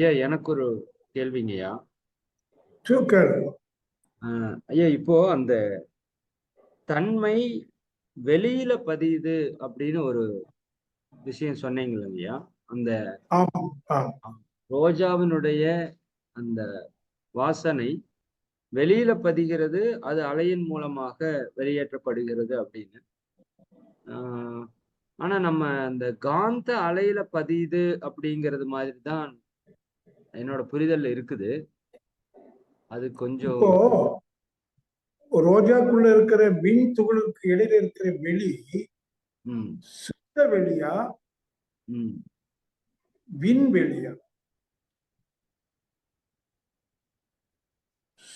ஐயா எனக்கு ஒரு கேள்விங்கய்யா. ஐயா இப்போ அந்த தன்மை வெளியில பதியுது அப்படின்னு ஒரு விஷயம் சொன்னீங்களங்கய்யா அந்த ஆமாம் ஆ ரோஜாவினுடைய அந்த வாசனை வெளியில பதிகிறது அது அலையின் மூலமாக வெளியேற்றப்படுகிறது அப்படின்னு. ஆனா நம்ம அந்த காந்த அலையில பதியுது அப்படிங்கிறது மாதிரி தான் என்னோட புரிதல்ல இருக்குது. அது கொஞ்சம் ரோஜாக்குள்ள இருக்கிற மின் துகளுக்கு இடையில இருக்கிற வெளி சுத்த வெளியா? விண்வெளியா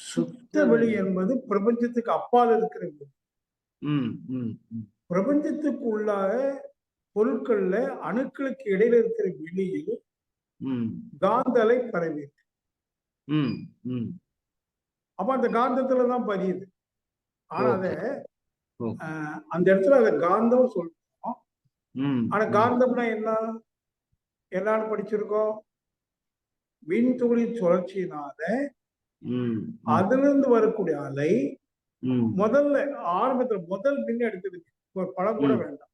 சுத்த வெளி என்பது பிரபஞ்சத்துக்கு அப்பால் இருக்கிற பிரபஞ்சத்துக்கு உள்ளாக பொருட்கள்ல அணுக்களுக்கு இடையில இருக்கிற வெளியில் ம். காந்த அலை பரவி இருக்கு. ம் ம். அப்ப அந்த காந்தத்துல தான் பதியுது ஆனா அத அந்த இடத்துல அதை காந்தம் சொல்றோம். ஆனா காந்தம்னா என்ன? என்னன்னு படிச்சிருக்கோம்? துகளின் சுழற்சியினால அதுல இருந்து வரக்கூடிய அலை முதல்ல ஆரம்பத்துல முதல் மின் எடுத்ததுக்கு ஒரு படம் கூட. வேண்டாம்.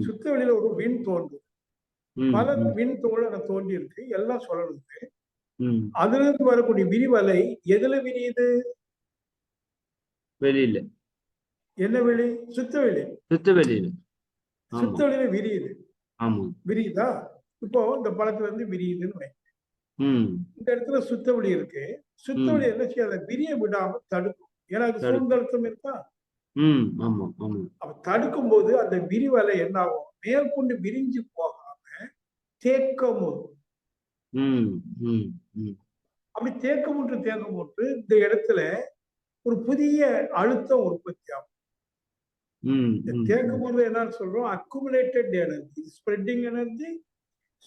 சுத்த வெளியில ஒரு மின் தோன்றும். பல துகள் அங்க தோன்றி இருக்கு எல்லாம் சொல்லணுது அதுல இருந்து வரக்கூடிய விரிவலை எதுல விரியுது? வெளியில. என்ன வெளி? சுத்த வெளி. சுத்த வெளியில. சுத்த வெளியில விரியுது. விரியுதா? இப்போ இந்த பழத்துல இருந்து விரியுதுன்னு இந்த இடத்துல சுத்த வெளி இருக்கு. சுத்த. வெளி என்ன செய்யும்? அதை விரிய விடாம தடுக்கும். ஏன்னா அது. சூழ்ந்தழுத்தம் இருக்கா? அப்ப தடுக்கும் போது அந்த விரிவலை என்ன ஆகும் மேற்கொண்டு விரிஞ்சு போகாம. தேக்கமும். அப்படி தேக்கமுற்று தேக்கமுற்று இந்த இடத்துல ஒரு புதிய அழுத்தம் உற்பத்தி ஆகும். தேக்கமுற்று என்னன்னு சொல்றோம்? அக்குமுலேட்டட் எனர்ஜி ஸ்ப்ரெட்டிங் எனர்ஜி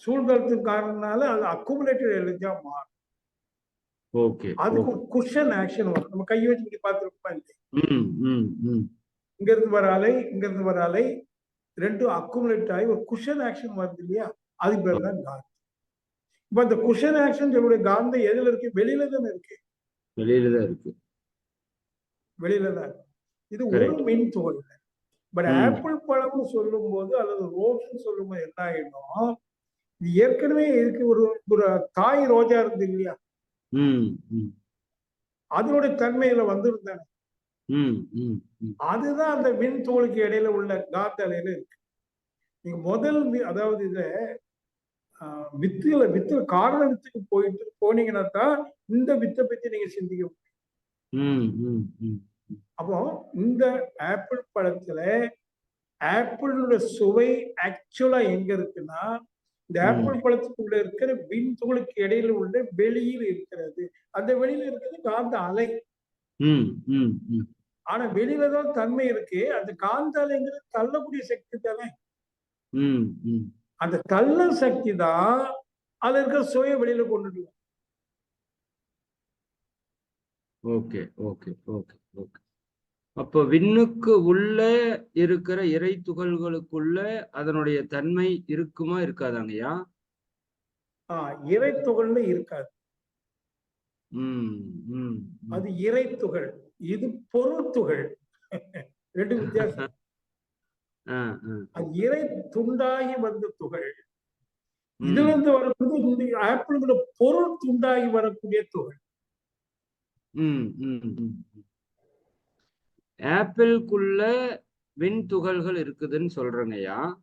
சூழ்நிலத்தின் காரணத்தினால அது அக்குமுலேட்டட் எனர்ஜியா மாறும். ஓகே அதுக்கு ஒரு குஷன் ஆக்ஷன் வரும். நம்ம கையை வச்சு இப்படி பார்த்துருப்போம் இல்லையா? இங்க இருந்து வர அலை இங்க இருந்து வர அலை ரெண்டும் அக்குமுலேட் ஆகி ஒரு குஷன் ஆக்ஷன் வருது இல்லையா? அது பேர் தான் காந்தம் இப்ப அந்த குஷன் ஆக்ஷன் சொல்லக்கூடிய காந்தம் எதுல இருக்கு? வெளியில தானே இருக்கு. வெளியில தான் இருக்கு. வெளியில தான் இருக்கு. இது ஒரு. மின் துகள் பட். ஆப்பிள் பழம்னு சொல்லும் போது அல்லது ரோஸ்ன்னு சொல்லும் போது என்ன ஆயிடும் இது ஏற்கனவே இருக்கு ஒரு ஒரு காய் ரோஜா இருந்து இல்லையா? அதனுடைய தன்மையில ம் அதுதான் அந்த மின் துகளுக்கு இடையில உள்ள காந்த அலையில இருக்கு. நீங்க முதல் அதாவது இத ஆஹ், வித்துல வித்து காரண வித்துக்கு போயிட்டு போனீங்கன்னா தான் இந்த வித்தை பத்தி நீங்க சிந்திக்க முடியும். அப்போ இந்த ஆப்பிள் பழத்துல ஆப்பிளோட சுவை ஆக்சுவலா எங்க இருக்குன்னா இந்த. ஆப்பிள் பழத்துக்குள்ள இருக்கிற மின் துகளுக்கு இடையில உள்ள வெளியில் இருக்கிறது. அந்த வெளியில இருக்கிறது காந்த அலை. ஆனா வெளியில தான் தன்மை இருக்கு. அந்த காந்த அலைங்கிறது தள்ளக்கூடிய சக்தி தானே. அந்த தள்ள சக்தி தான் அதுல இருக்கிற சுய வெளியில வரும். Okay okay okay okay. அப்போ விண்ணுக்கு உள்ள இருக்கிற இறை துகள்களுக்குள்ள அதனுடைய தன்மை இருக்குமா இருக்காதாங்கய்யா ஆஹ் இறை துகள்னு இருக்காது. அது இறை துகள் இது பொருள் துகள். ரெண்டு வித்தியாசம். இறை துண்டாகி வந்த துகள். இதுல இருந்து வரக்கூடிய இந்த பொருள் துண்டாகி வரக்கூடிய துகள். ஆப்பிள்குள்ள விண் துகள்கள் இருக்குதுன்னு சொல்றேங்கய்யா.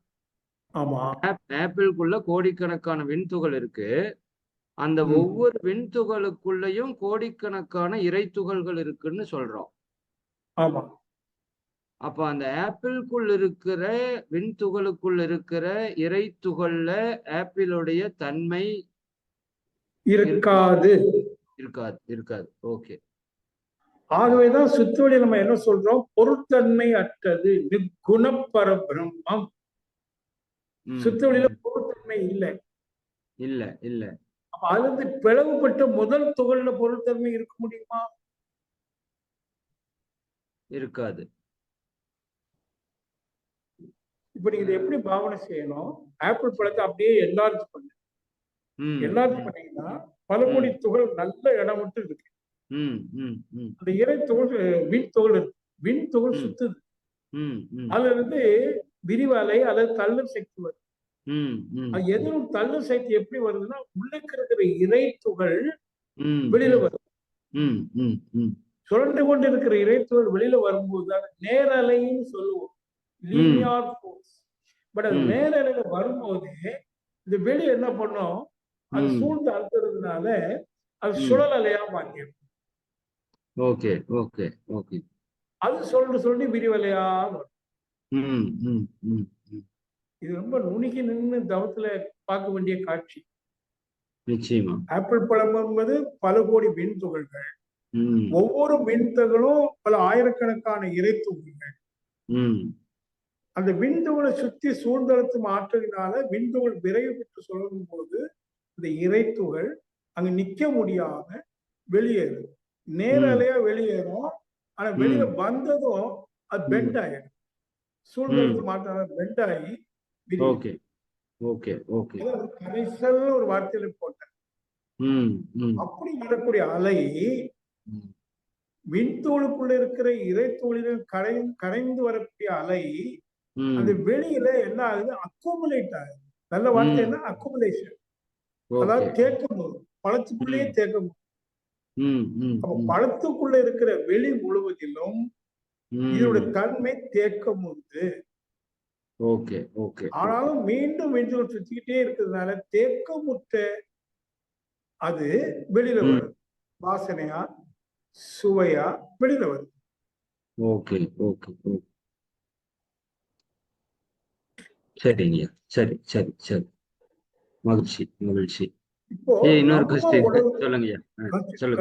ஆமா. ஆப்- ஆப்பிள்குள்ள கோடிக்கணக்கான விண்துகள் இருக்கு. அந்த. ஒவ்வொரு விண்துகளுக்குள்ளயும் கோடிக்கணக்கான இறை துகள்கள் இருக்குன்னு சொல்றோம். ஆமா. அப்ப அந்த ஆப்பிள்குள் இருக்கிற விண்துகளுக்குள் இருக்கிற இறை துகள்ல ஆப்பிளுடைய தன்மை இருக்காது. இருக்காது இருக்காது. ஓகே. ஆகவேதான் சுத்தவழி நம்ம என்ன சொல்றோம்? பொருட்தன்மை அற்றது நிர்குணப்பரபிரம்மம் ம், சுத்தவழியில ம். பொருட்தன்மை இல்லை. இல்ல இல்ல. அப்ப அதுல இருந்து பிளவுபட்ட முதல் துகள்ல பொருட்தன்மை இருக்க முடியுமா? இருக்காது. இப்ப நீங்க இதை எப்படி பாவனை செய்யணும்? ஆப்பிள் பழத்தை அப்படியே என்லார்ஜ் பண்ணு. எல்லாத்தையும் பண்ணீங்கன்னா பல கோடி துகள் நல்ல இடம் விட்டு இருக்கு. அந்த இறை துகள் விண் துகள் இருக்கு. விண் துகள். சுத்துது. அதுல இருந்து விரிவலை அல்லது தள்ளும் சக்தி வருது ம், ம், அது எதிரும் தள்ளும் சக்தி எப்படி வருதுன்னா உள்ளுக்கு இருக்கிற இறை துகள் வெளியில வருது சுழன்று கொண்டு இருக்கிற இறைத்துகள் வெளியில வரும்போது நேரலைன்னு சொல்லுவோம். லீனியார் ஃபோர்ஸ் பட் அது ம். நேரலையில வரும்போதே இந்த வெளி என்ன பண்ணும்? அது ம். சூழ்ந்து அழுத்துறதுனால அது ம். சுழல் அலையா மாறிடும் ஓகே ஓகே ஓகே அது சொல்லி சொல்லி விரிவலையா. இது ரொம்ப நுணுகி நின்று தவத்துல பார்க்க வேண்டிய காட்சி. நிச்சயமா. ஆப்பிள் பழம் என்பது பல கோடி விண் துகள்கள் ஒவ்வொரு விண்துகளும் பல ஆயிரக்கணக்கான இறை துகள்கள் அந்த விண்துகளை சுத்தி சூழ்ந்தழுத்தும் ஆற்றலினால விண்துகள் விரைவு பெற்று சொல்லும் போது இந்த இறைத்துகள் அங்க நிக்க முடியாம வெளியேறும். நேரலையா வெளியேறும். ஆனா வெளியில வந்ததும் அது. பெண்ட் ஆயிடும். சூழ்ந்தழுத்து மாற்ற பெண்ட் ஆகி கரைசல் ஒரு வார்த்தையில போட்டேன். அப்படி வரக்கூடிய அலை. விண்தூளுக்குள்ள இருக்கிற இறைத்தூளில் கரை கரைந்து வரக்கூடிய அலை ம், அந்த வெளியில என்ன ஆகுது? அக்குமுலேட் ஆகுது. நல்ல வார்த்தை. என்ன? அக்குமுலேஷன் அதாவது தேக்கம் வரும் பழத்துக்குள்ளேயே தேக்கம். வரும். அப்ப பழத்துக்குள்ள இருக்கிற வெளி முழுவதிலும். இதோட தன்மை தேக்கம் உண்டு ஓகே ஓகே ஆனாலும் மீண்டும் மீண்டும் சுத்திக்கிட்டே இருக்கிறதுனால தேக்கமுற்ற அது வெளியில ம். வருது வாசனையா சுவையா வெளியில வருது ஓகே ஓகே ஓகே. சரிங்க. சரி சரி சரி. மகிழ்ச்சி மகிழ்ச்சி. இன்னொரு கொஸ்டின் சொல்லுங்க.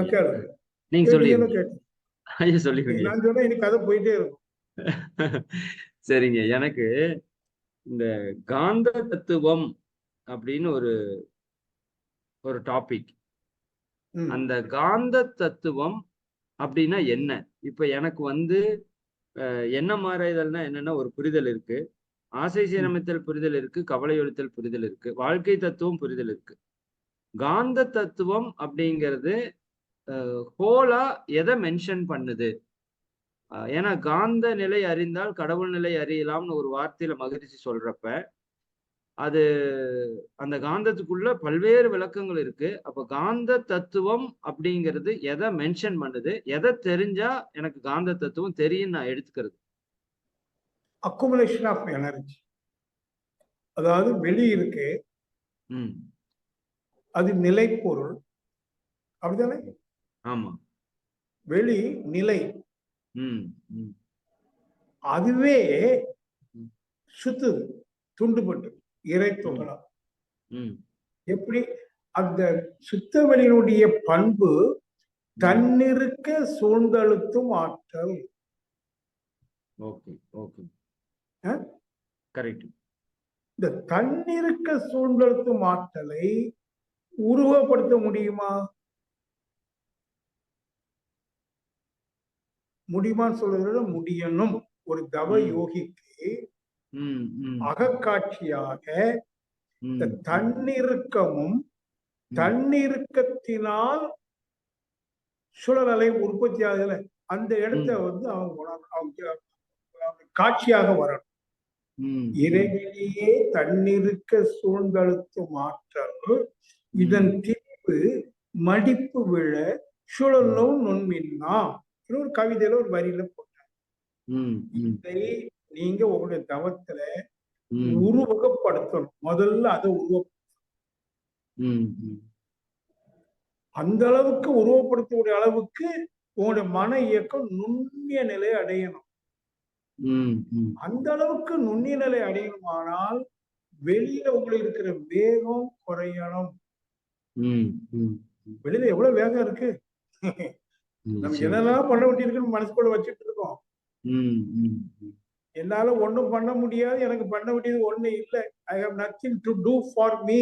okay. நீங்க கேட்டீங்கன்னா சொல்லிடுங்க. சரிங்க. எனக்கு இந்த காந்த தத்துவம் அப்படின்னு ஒரு ஒரு டாபிக். அந்த காந்த தத்துவம் அப்படின்னா என்ன? இப்ப எனக்கு வந்து என்ன மாறுதல்னா என்னன்னா ஒரு புரிதல் இருக்கு. ஆசை சீரமைத்தல் புரிதல் இருக்கு கவலை ஒழித்தல் புரிதல் இருக்கு வாழ்க்கை தத்துவம் புரிதல் இருக்கு. காந்த தத்துவம் அப்படிங்கிறது ஹோலா எதை மென்ஷன் பண்ணுது? ஏன்னா காந்த நிலை அறிந்தால் கடவுள் நிலை அறியலாம்னு ஒரு வார்த்தையில மகிழ்ச்சி சொல்றப்ப அது அந்த காந்தத்துக்குள்ள பல்வேறு விளக்கங்கள் இருக்கு. அப்ப காந்த தத்துவம் அப்படிங்கிறது எதை மென்ஷன் பண்ணுது? எதை தெரிஞ்சா எனக்கு காந்த தத்துவம் தெரியும் நான் எடுத்துக்கிறது. அக்குமுலேஷன் ஆஃப் எனர்ஜி அதாவது வெளி இருக்கு அது நிலைப்பொருள். அப்படிதானே ஆமா. வெளி நிலை. அதுவே ம். சுத்துது துண்டுபட்டு இறை துகளா எப்படி? அந்த சுத்த வெளியினுடைய பண்பு தன்னிருக்க சூழ்ந்தழுத்தும் ஆற்றல். Okay okay? கரெக்ட் இந்த தன்னிருக்க சூழ்ந்தழுத்தும் ஆற்றலை உருவப்படுத்த முடியுமா? முடியுமான்னு சொல்றதை முடியணும். ஒரு தவ. யோகிக்கு அகக்காட்சியாக இந்த தன்னிருக்கமும் தன்னிருக்கத்தினால் சுழலலை உற்பத்தி ஆகுதுல அந்த இடத்த வந்து அவங்க அவங்க காட்சியாக வரணும். ம். இறைவெளியே தன்னிருக்க சூழ்ந்தழுத்தும் ஆற்றல் இதன் தீர்வு மடிப்பு விழ சுழலும் நுண்மின்னா ஒரு கவிதையில ஒரு வரியில ம் இதை நீங்க உங்களுடைய தவத்துல உருவகப்படுத்தணும். முதல்ல அதை உருவ ம் ம். அந்த அளவுக்கு உருவப்படுத்தக்கூடிய அளவுக்கு உங்களுடைய மன இயக்கம் நுண்ணிய நிலை அடையணும். அந்த அளவுக்கு நுண்ணிய நிலை அடையணுமானால் வெளியில உங்களுக்கு இருக்கிற வேகம் குறையணும். வெளியில எவ்வளவு வேகம் இருக்கு? நம்ம. என்னெல்லாம் பண்ண வேண்டியிருக்குன்னு மனசுக்குள்ள வச்சுட்டு இருக்கோம். என்னால ஒண்ணும் பண்ண முடியாது எனக்கு பண்ண வேண்டியது ஒண்ணு இல்லை. I have nothing to do for me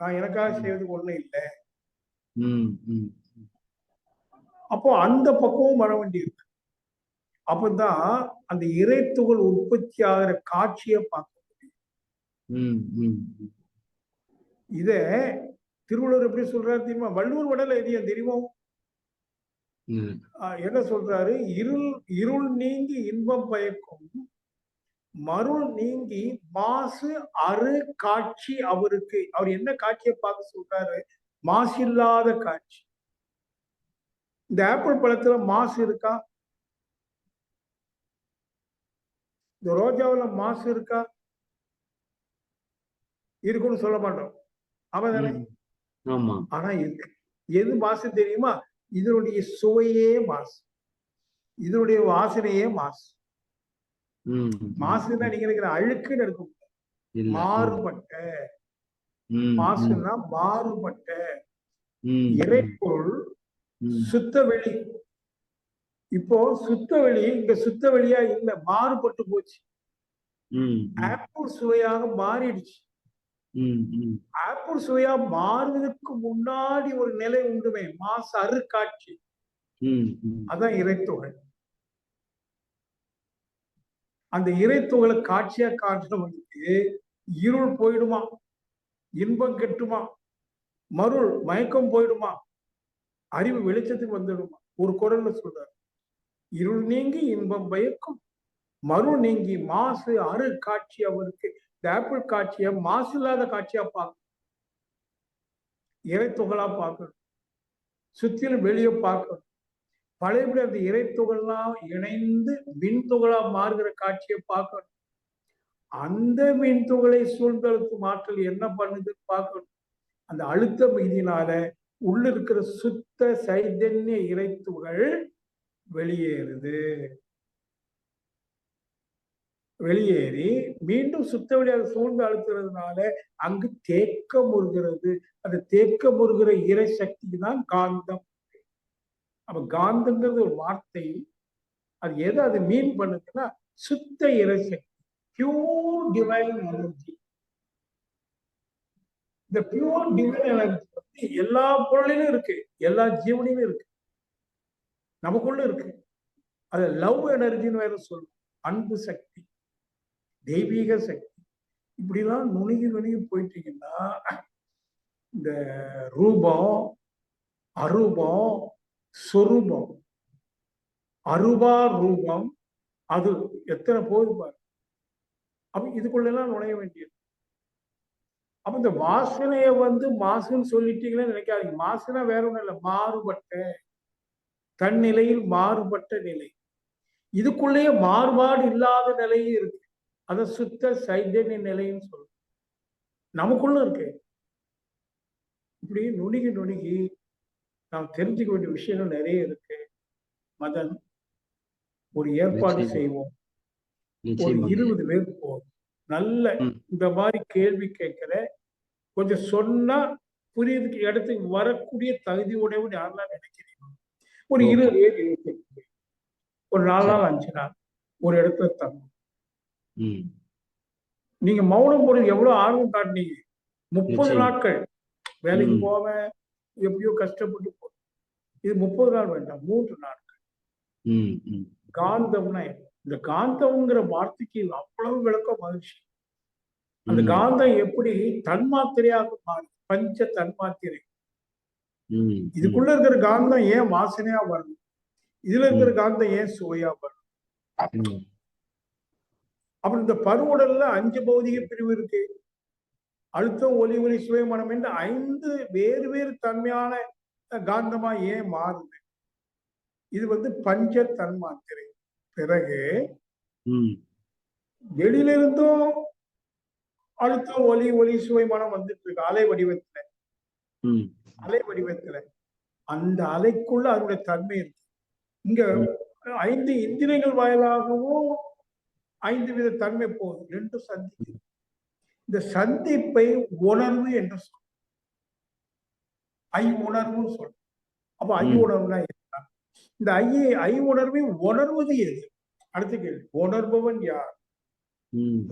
நான் எனக்காக செய்யறதுக்கு ஒண்ணு இல்லை. அப்போ அந்த பக்குவம் வர வேண்டியிருக்கு. அப்பதான் அந்த இறைத்துகள் உற்பத்தி ஆகிற காட்சியை பார்க்க ம் ம் ம். இத திருவள்ளுவர் எப்படி சொல்றாரு தெரியுமா? வள்ளுவர் உடல் எரியும் தெரியுமா? என்ன சொல்றாரு? இருள் இருள் நீங்கி இன்பம் பயக்கும் மருள் நீங்கி மாசு அரு காட்சி அவருக்கு. அவர் என்ன காட்சியை பார்க்க சொல்றாரு? மாசு இல்லாத காட்சி. இந்த ஆப்பிள் பழத்துல மாசு இருக்கா? இந்த ரோஜாவுல மாசு இருக்கா? இருக்குன்னு சொல்ல மாட்டோம். அவன் தானே ம். ஆமா. ஆனா இருக்கு எது மாசு தெரியுமா? இதனுடைய சுவையே மாசு. இதனுடைய வாசனையே மாசு. மாசுன்னா நீங்க நினைக்கிற அழுக்குன்னு எடுக்க முடியாது. இல்ல. மாறுபட்ட. மாசுன்னா மாறுபட்ட. இறைப்பொருள் சுத்த வெளி இப்போ சுத்த வெளி இங்க சுத்த வெளியா இல்ல மாறுபட்டு போச்சு. ஆப்பிள் சுவையாக மாறிடுச்சு. ஆப்பிள் சுவையா மாறுவதற்கு முன்னாடி ஒரு நிலை உண்டுமே மாசு அருக்காட்சி. அதான் இறைத்துகள் அந்த இறைத்துகளை காட்சியா காட்டுறவனுக்கு இருள் போயிடுமா? இன்பம் கெட்டுமா? மருள் மயக்கம் போயிடுமா? அறிவு வெளிச்சத்துக்கு வந்துடுமா? ஒரு குரல்ல சொல்றாரு. இருள் நீங்கி இன்பம் பயக்கும். மருள் நீங்கி மாசு அரு காட்சி அவருக்கு. இந்த ஆப்பிள் காட்சியை மாசு இல்லாத காட்சியா பார்க்கணும். இறைத்துகளா பார்க்கணும். சுத்திலும் வெளியே பார்க்கணும். பழையபடி அந்த இறைத்துகள்லாம் இணைந்து மின்துகளா மாறுகிற காட்சியை பார்க்கணும். அந்த மின்துகளை சூழ்ந்தழுத்தும் ஆற்றல் என்ன பண்ணுதுன்னு பார்க்கணும். அந்த அழுத்த மீதினால உள்ள இருக்கிற சுத்த சைதன்ய இறைத்துகள் வெளியேறுது. வெளியேறி மீண்டும் சுத்த வழியாக சூழ்ந்து அழுத்துறதுனால அங்கு தேக்க முருகிறது அந்த தேக்க முருகிற இறை சக்தி தான் காந்தம். அப்ப காந்தங்கிறது ஒரு வார்த்தை. அது எதை அது மீன் பண்ணுதுன்னா சுத்த இறைசக்தி பியூர் டிவைன் எனர்ஜி இந்த பியூர் டிவைன் எனர்ஜி வந்து எல்லா பொருளிலும் இருக்கு. எல்லா ஜீவனிலும் இருக்கு. நமக்குள்ள இருக்கு. அது லவ் எனர்ஜின்னு வேற சொல்லும் அன்பு சக்தி தெய்வீக சக்தி. இப்படிலாம் நுணுகி நுணுகி போயிட்டீங்கன்னா இந்த ரூபம் அரூபம் சொரூபம். அருபா ரூபம் அது எத்தனை போகுது பாரு. அப்ப இதுக்குள்ளெல்லாம் நுழைய வேண்டியது. அப்ப இந்த வாசனைய வந்து மாசுன்னு சொல்லிட்டீங்களே நினைக்காதீங்க. மாசுனா வேற ஒண்ணும் இல்லை. மாறுபட்ட தன்னிலையில் மாறுபட்ட நிலை. இதுக்குள்ளேயே மாறுபாடு இல்லாத நிலையும் இருக்கு. அத சுத்த சைதன்ய நிலைன்னு சொல்றோம். நமக்குள்ள இருக்கு. இப்படி நுணுகி நுணுகி நாம் தெரிஞ்சுக்க வேண்டிய விஷயங்கள் நிறைய இருக்கு. மதன் ஒரு ஏற்பாடு. செய்வோம். ஒரு இருபது பேர் போதும் நல்ல. இந்த மாதிரி கேள்வி கேட்கிற கொஞ்சம் சொன்னா புரியுதுக்கு இடத்துக்கு வரக்கூடிய தகுதி உடையவன் யாரெல்லாம் நினைக்கிறீங்க? ஒரு. இருபது இருக்கு ஒரு நாலு நாள் அஞ்சு நாள். ஒரு இடத்துல தங்கும். நீங்க மௌனம் போடுறது எவ்வளவு ஆர்வம் காட்டினீங்க. முப்பது. நாட்கள். வேலைக்கு. போவேன் எப்படியோ கஷ்டப்பட்டு போ இது முப்பது நாள் வேண்டாம். மூன்று ம் காந்தம்னா? இந்த காந்தம்ங்கிற வார்த்தைக்கு அவ்வளவு விளக்கம் மகிழ்ச்சி. அந்த. காந்தம் எப்படி தன்மாத்திரையாக மாறுது. பஞ்ச தன்மாத்திரை. இதுக்குள்ள இருக்கிற காந்தம் ஏன் வாசனையா வருது? இதுல இருக்கிற காந்தம் ஏன் சுவையா வருது? ம். அப்புறம் இந்த பருவுடல்ல அஞ்சு பௌதிக பிரிவு இருக்கு. அழுத்தம் ஒலி ஒலி சுவை மனம் என்று ஐந்து வேறு வேறு தன்மையான காந்தமா ஏன் மாறுது? இது வந்து பஞ்ச தன்மாத்திரை பிறகு வெளியில இருந்தும் அழுத்தம் ஒலி ஒலி சுவை மனம் வந்துட்டு இருக்கு. அலை வடிவத்துல. அலை வடிவத்துல அந்த அலைக்குள்ள அதனுடைய தன்மை இருக்கு. இங்க ஐந்து இந்திரியங்கள் வாயிலாகவும் ஐந்து வித தன்மை போகுது ரெண்டும் சந்திக்குது இந்த சந்திப்பை உணர்வு என்று சொல்றோம் ஐ உணர்வுன்னு சொல்றோம் அப்ப ஐ. உணர்வுனா என்ன? இந்த ஐயை ஐ உணர்வை உணர்வது எது? அடுத்த கேள்வி. உணர்பவன் யார்?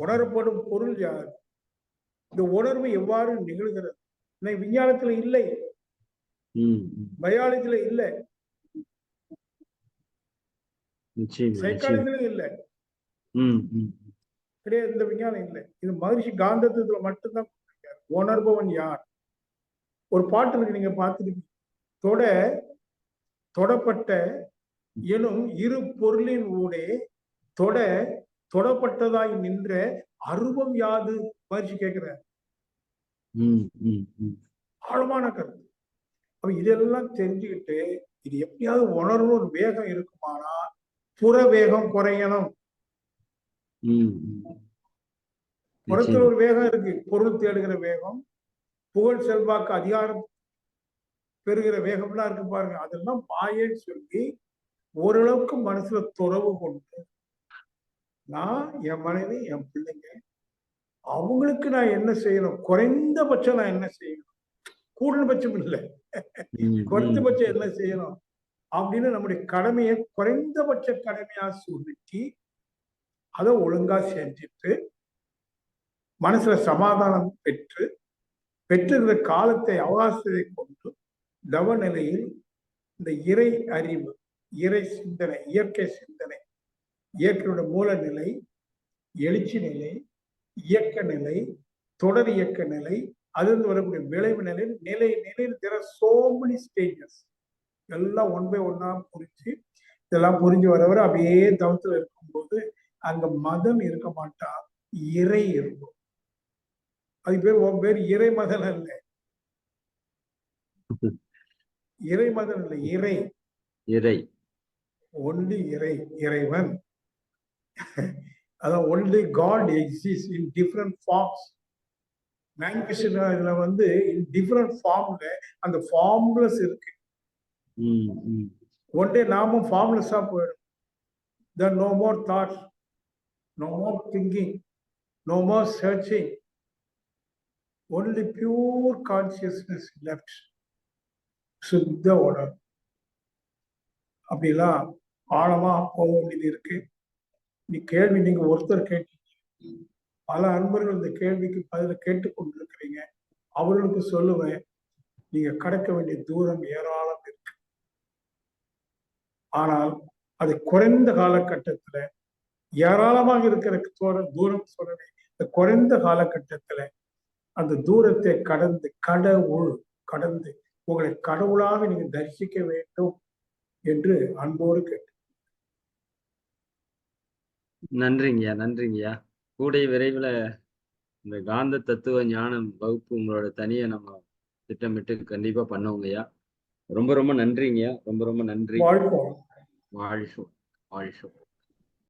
உணரப்படும் பொருள் யார்? இந்த உணர்வு எவ்வாறு நிகழ்கிறது? விஞ்ஞானத்துல இல்லை. பயாலஜில இல்லை. சைக்காலஜிலும் இல்லை. கிடையாது இந்த விஞ்ஞானம் இல்லை. இது மகிழ்ச்சி காந்தத்துவத்துல மட்டும்தான். உணர்பவன் யார்? ஒரு பாட்டு இருக்கு நீங்க பார்த்துருக்கீங்க தொட தொடப்பட்ட எனும் இரு பொருளின் ஊடே தொட தொடப்பட்டதாய் நின்ற அருவம் யாது? பயிற்சி கேட்கிற ம் ம் ம். ஆழமான கருத்து. அப்ப இதெல்லாம் தெரிஞ்சுக்கிட்டு இது எப்படியாவது உணர்வு ஒரு வேகம் இருக்குமானா புற வேகம் குறையணும் புறத்துல. ஒரு வேகம் இருக்கு. பொருள் தேடுகிற வேகம் புகழ் செல்வாக்கு அதிகாரம் பெறுகிற வேகம்லாம் இருக்கு பாருங்க. அதெல்லாம் மாயேன்னு சொல்லி ஓரளவுக்கு மனசுல துறவு கொண்டு நான் என் மனைவி என் பிள்ளைங்க அவங்களுக்கு நான் என்ன செய்யணும்? குறைந்தபட்சம் நான் என்ன செய்யணும்? கூடுதல்பட்சம் இல்லை. ம், ம். குறைந்தபட்சம் என்ன செய்யணும்? அப்படின்னு நம்முடைய கடமையை குறைந்தபட்ச கடமையா சுருக்கி அதை ஒழுங்கா செஞ்சுட்டு மனசுல சமாதானம் பெற்று பெற்றிருந்த காலத்தை அவகாசத்தை கொண்டு தவ நிலையில் இந்த இறை அறிவு இறை சிந்தனை இயற்கை சிந்தனை இயற்கையோட மூல நிலை எழுச்சி நிலை இயக்க நிலை தொடர் இயக்க நிலை அதிலிருந்து வரக்கூடிய விளைவு நிலை நிலை நிலையில் there are so many stages எல்லாம் ஒன் பை ஒன்னா புரிஞ்சு இதெல்லாம் புரிஞ்சு வர வர அப்படியே தவத்துல இருக்கும்போது அங்க மதம் இருக்க மாட்டா இறை இருக்கும். அது பேர் உன் பேர் இறை மதம் அல்ல இறை மதம் இல்லை இறை. இறை. ஒன்லி இறை இறைவன். அதான் only God exist in different forms மேன்கிஷன்ல வந்து இன் டிஃப்ரெண்ட் ஃபார்ம்ல அந்த ஃபார்ம்லெஸ் இருக்கு. ஒன் டே நாமும் ஃபார்ம்லெஸ்ஸா போயிடும். Then no more thoughts no more thinking no more searching only pure consciousness left சுத்த உணர்வு அப்படிலாம் ஆழமா போக வேண்டியது இருக்கு. நீ கேள்வி நீங்க ஒருத்தர் கேட்டீங்க. பல அன்பர்கள் இந்த கேள்விக்கு பதில கேட்டுக்கொண்டிருக்கிறீங்க. அவர்களுக்கு சொல்லுவேன் நீங்க கடக்க வேண்டிய தூரம் ஏராளம் இருக்கு. ஆனால் அது குறைந்த காலகட்டத்துல ஏராளமாக இருக்கிற தோற தூரம் சொல்லணும் இந்த குறைந்த காலகட்டத்துல அந்த தூரத்தை கடந்து கடவுள் கடந்து உங்களை கடவுளாக நீங்க தரிசிக்க வேண்டும் என்று அன்போடு கேட்டு நன்றிங்கய்யா நன்றிங்கய்யா. கூடிய விரைவில் இந்த காந்த தத்துவ ஞானம் வகுப்பு உங்களோட தனியை நம்ம திட்டமிட்டு கண்டிப்பா பண்ணுவோங்கய்யா ரொம்ப ரொம்ப நன்றிங்கய்யா. ரொம்ப ரொம்ப நன்றி. வாழ்ஷோம் வாழ்ஷோம்